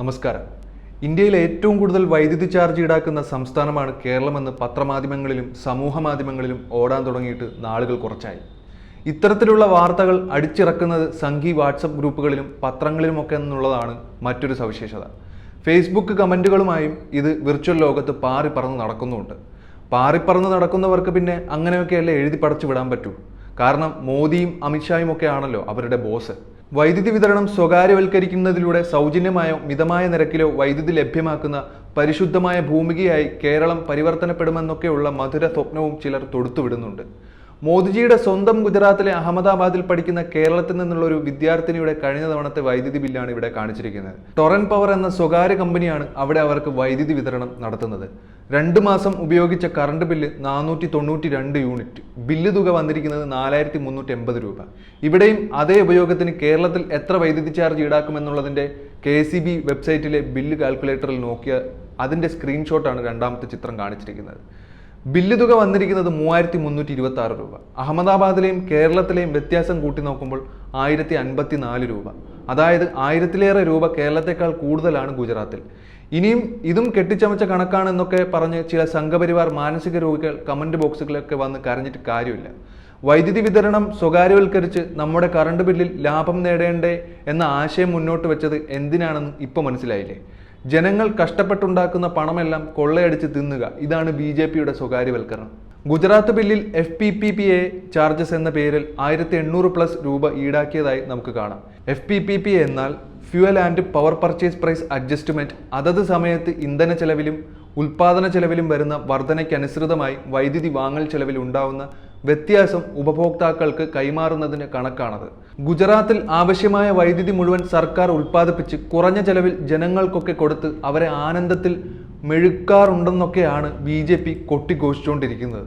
നമസ്കാരം. ഇന്ത്യയിൽ ഏറ്റവും കൂടുതൽ വൈദ്യുതി ചാർജ് ഈടാക്കുന്ന സംസ്ഥാനമാണ് കേരളമെന്ന് പത്രമാധ്യമങ്ങളിലും സമൂഹ മാധ്യമങ്ങളിലും ഓടാൻ തുടങ്ങിയിട്ട് നാളുകൾ കുറച്ചായി. ഇത്തരത്തിലുള്ള വാർത്തകൾ അടിച്ചിറക്കുന്നത് സംഘി വാട്സപ്പ് ഗ്രൂപ്പുകളിലും പത്രങ്ങളിലുമൊക്കെ എന്നുള്ളതാണ് മറ്റൊരു സവിശേഷത. ഫേസ്ബുക്ക് കമന്റുകളുമായും ഇത് വിർച്വൽ ലോകത്ത് പാറിപ്പറന്ന് നടക്കുന്നുമുണ്ട്. പാറിപ്പറന്ന് നടക്കുന്നവർക്ക് പിന്നെ അങ്ങനെയൊക്കെയല്ലേ എഴുതി പടച്ചു വിടാൻ പറ്റൂ? കാരണം മോദിയും അമിത്ഷായും ഒക്കെ ആണല്ലോ അവരുടെ ബോസ്. വൈദ്യുതി വിതരണം സ്വകാര്യവൽക്കരിക്കുന്നതിലൂടെ സൗജന്യമായോ മിതമായ നിരക്കിലോ വൈദ്യുതി ലഭ്യമാക്കുന്ന പരിശുദ്ധമായ ഭൂമികയായി കേരളം പരിവർത്തനപ്പെടുമെന്നൊക്കെയുള്ള മധുര സ്വപ്നവും ചിലർ തൊടുത്തുവിടുന്നുണ്ട്. മോദിജിയുടെ സ്വന്തം ഗുജറാത്തിലെ അഹമ്മദാബാദിൽ പഠിക്കുന്ന കേരളത്തിൽ നിന്നുള്ള ഒരു വിദ്യാർത്ഥിനിയുടെ കഴിഞ്ഞ തവണത്തെ വൈദ്യുതി ബില്ലാണ് ഇവിടെ കാണിച്ചിരിക്കുന്നത്. ടൊറൻ പവർ എന്ന സ്വകാര്യ കമ്പനിയാണ് അവിടെ അവർക്ക് വൈദ്യുതി വിതരണം നടത്തുന്നത്. രണ്ട് മാസം ഉപയോഗിച്ച കറണ്ട് ബില്ല് നാനൂറ്റി തൊണ്ണൂറ്റി രണ്ട് യൂണിറ്റ്. ബില്ല് തുക വന്നിരിക്കുന്നത് നാലായിരത്തി മുന്നൂറ്റി എൺപത് രൂപ. ഇവിടെയും അതേ ഉപയോഗത്തിന് കേരളത്തിൽ എത്ര വൈദ്യുതി ചാർജ് ഈടാക്കുമെന്നുള്ളതിന്റെ കെ സി ബി വെബ്സൈറ്റിലെ ബില്ല് കാൽക്കുലേറ്ററിൽ നോക്കിയ അതിന്റെ സ്ക്രീൻഷോട്ടാണ് രണ്ടാമത്തെ ചിത്രം കാണിച്ചിരിക്കുന്നത്. ബില്ല് തുക വന്നിരിക്കുന്നത് മൂവായിരത്തി മുന്നൂറ്റി ഇരുപത്തി ആറ് രൂപ. അഹമ്മദാബാദിലെയും കേരളത്തിലെയും വ്യത്യാസം കൂട്ടി നോക്കുമ്പോൾ ആയിരത്തി അൻപത്തി നാല് രൂപ. അതായത് ആയിരത്തിലേറെ രൂപ കേരളത്തെക്കാൾ കൂടുതലാണ് ഗുജറാത്തിൽ. ഇനിയും ഇതും കെട്ടിച്ചമച്ച കണക്കാണെന്നൊക്കെ പറഞ്ഞ് ചില സംഘപരിവാർ മാനസിക രോഗികൾ കമന്റ് ബോക്സുകളിലൊക്കെ വന്ന് കരഞ്ഞിട്ട് കാര്യമില്ല. വൈദ്യുതി വിതരണം സ്വകാര്യവൽക്കരിച്ച് നമ്മുടെ കറണ്ട് ബില്ലിൽ ലാഭം നേടേണ്ടേ എന്ന ആശയം മുന്നോട്ട് വെച്ചത് എന്തിനാണെന്ന് ഇപ്പോൾ മനസ്സിലായില്ലേ? ജനങ്ങൾ കഷ്ടപ്പെട്ടുണ്ടാക്കുന്ന പണമെല്ലാം കൊള്ളയടിച്ച് തിന്നുക. ഇതാണ് ബി ജെ പിയുടെ സ്വകാര്യവൽക്കരണം. ഗുജറാത്ത് ബില്ലിൽ F P P P A charges എന്ന പേരിൽ ആയിരത്തി എണ്ണൂറ് പ്ലസ് രൂപ ഈടാക്കിയതായി നമുക്ക് കാണാം. എഫ് പി പി പി എന്നാൽ fuel and power purchase price adjustment അതത് സമയത്ത് ഇന്ധന ചെലവിലും ഉൽപാദന ചെലവിലും വരുന്ന വർധനയ്ക്കനുസൃതമായി വൈദ്യുതി വാങ്ങൽ ചെലവിൽ ഉണ്ടാവുന്ന വ്യത്യാസം ഉപഭോക്താക്കൾക്ക് കൈമാറുന്നതിന് കണക്കാണത്. ഗുജറാത്തിൽ ആവശ്യമായ വൈദ്യുതി മുഴുവൻ സർക്കാർ ഉൽപ്പാദിപ്പിച്ച് കുറഞ്ഞ ചെലവിൽ ജനങ്ങൾക്കൊക്കെ കൊടുത്ത് അവരെ ആനന്ദത്തിൽ മെഴുക്കാറുണ്ടെന്നൊക്കെയാണ് ബി ജെ പി കൊട്ടിഘോഷിച്ചുകൊണ്ടിരിക്കുന്നത്